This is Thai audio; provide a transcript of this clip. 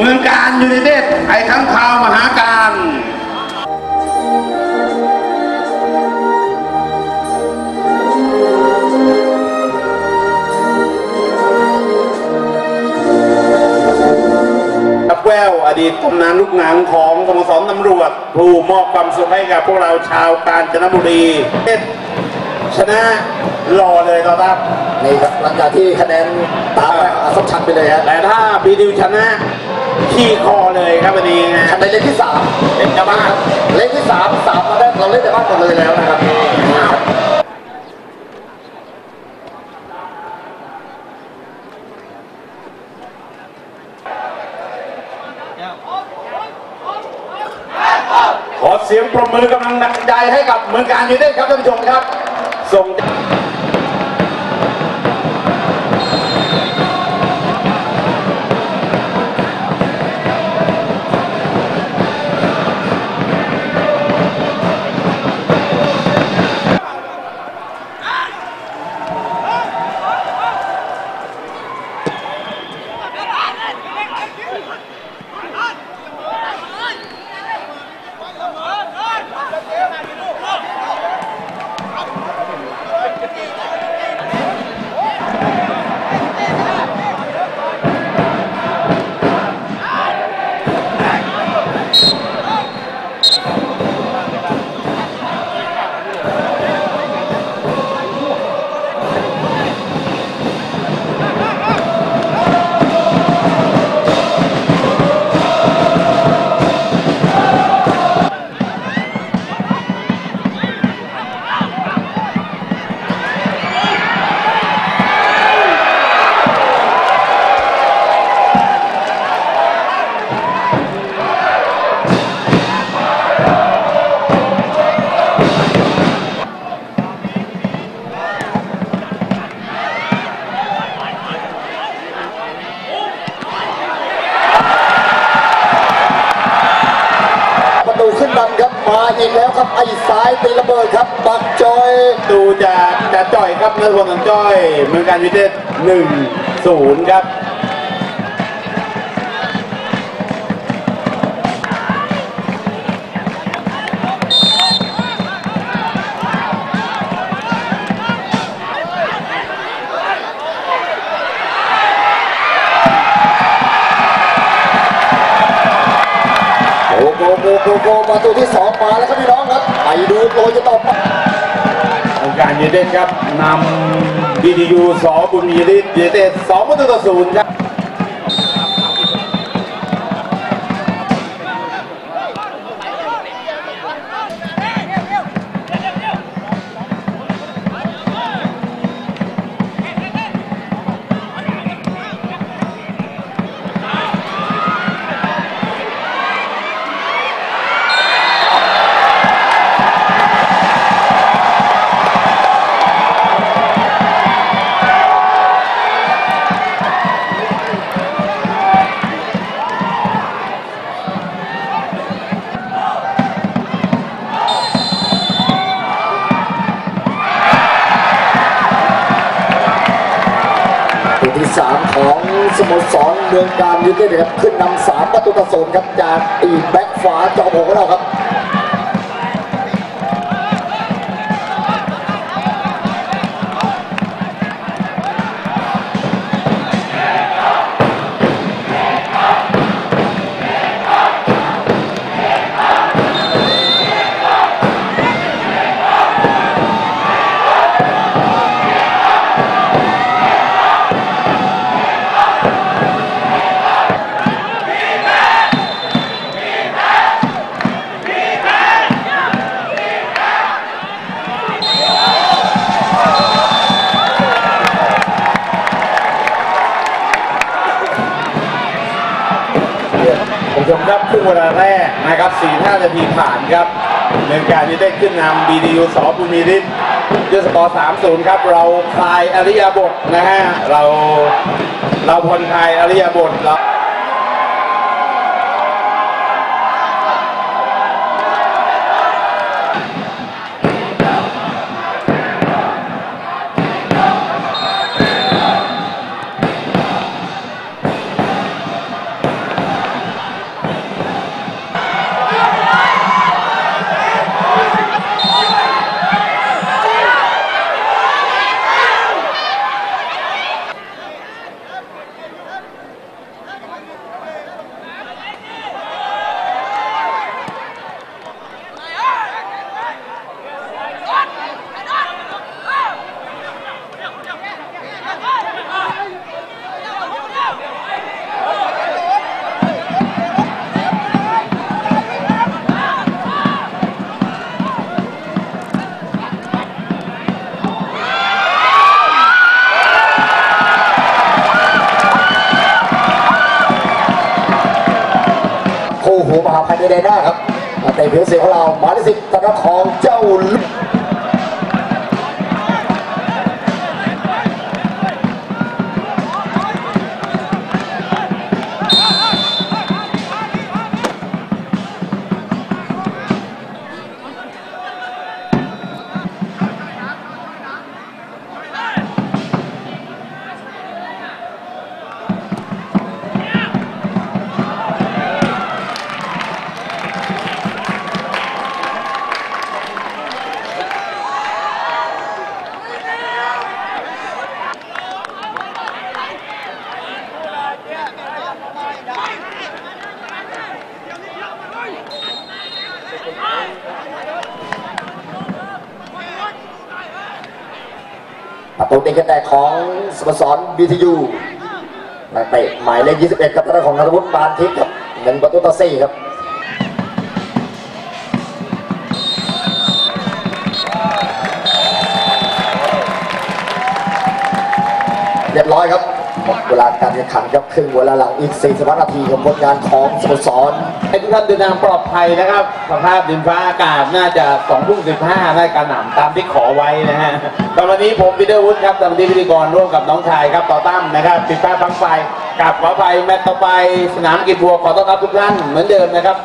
เมืองการยูไนเต็ดไอ้ทั้งข่าวมหาการครับแววอดีตตำนานลูกหนังของสโมสรตำรวจผู้มอบความสุขให้กับพวกเราชาวกาญจนบุรีชนะรอเลยต่อครับนี่ครับหลังจากที่คะแนนตามไปอาสัมชันไปเลยฮะแต่ถ้าบีดิวชนะ ขี้คอเลยครับวันนี้นะในเลขที่สามเป็นเจ้าบ้านเลขที่สามสามมาได้เราเล่นแต่บ้านหมดเลยแล้วนะครับนี่ครับขอเสียงปรบมือกำลังใจให้กับเมืองการยูไนเต็ดครับท่านผู้ชมครับส่ง ซ้ายตีระเบิดครับ ปักจอยดูจะจะจ่อยครับนัทพลสันจ้อย เมืองการยูไนเต็ดหนึ่งศูนย์ครับ ประตูที่สองมาแล้วครับพี่น้องครับไปดูโกจะต่อไปองการยูไนเต็ดครับนำดีดียูสอบุญมีฤทธิ์ยูไนเต็ดสองประตูต่อศูนย์ครับ 3 ของสโมสรเมืองการยูเนเต็ดครับ ขึ้นนำ3ประตูต่อศูนย์ครับ จากอีกแบ็กขวาจอมโหของเราครับ ผมชมครับครึ่งเวลาแรกนะครับ4 5นาทีผ่านครับเมืองกาที่ไนเต็ดขึ้นนำบีดียูสอบุมีฤทธิ์ด้วยสกอร์3-0 ครับ เราคลายอริยบทนะฮะ เราเราผ่อนคลายอริยบทเรา มหาภัยในแดนหน้าครับมาเตะเพียงเสียงของเราหมายเลขสิบทางด้านของเจ้าลุก ประตูตีกันแตกของสมสรบีทียูนักเตะหมายเลข 21 กับทางของนรวุฒิปานทิพย์ครับหนึ่งประตูต่อสี่ครับเรียบร้อยครับ หมดเวลาการแข่งขันครับครึ่งเวลาหลังอีก45นาทีกับผลงานของสโมสรให้ทุกท่านเดินทางปลอดภัยนะครับสภาพดินฟ้าอากาศน่าจะ2ทุ่ม15ได้กระหน่ำตามที่ขอไว้นะฮะตอนนี้ผมปีเตอร์วุฒิครับตามที่พิธีกรร่วมกับน้องชายครับต่อตั้มนะครับปิดป้ายฟังไฟกับขอไฟแมตต์ต่อไปสนามกีบัวขอต้อนรับทุกท่านเหมือนเดิมนะครับ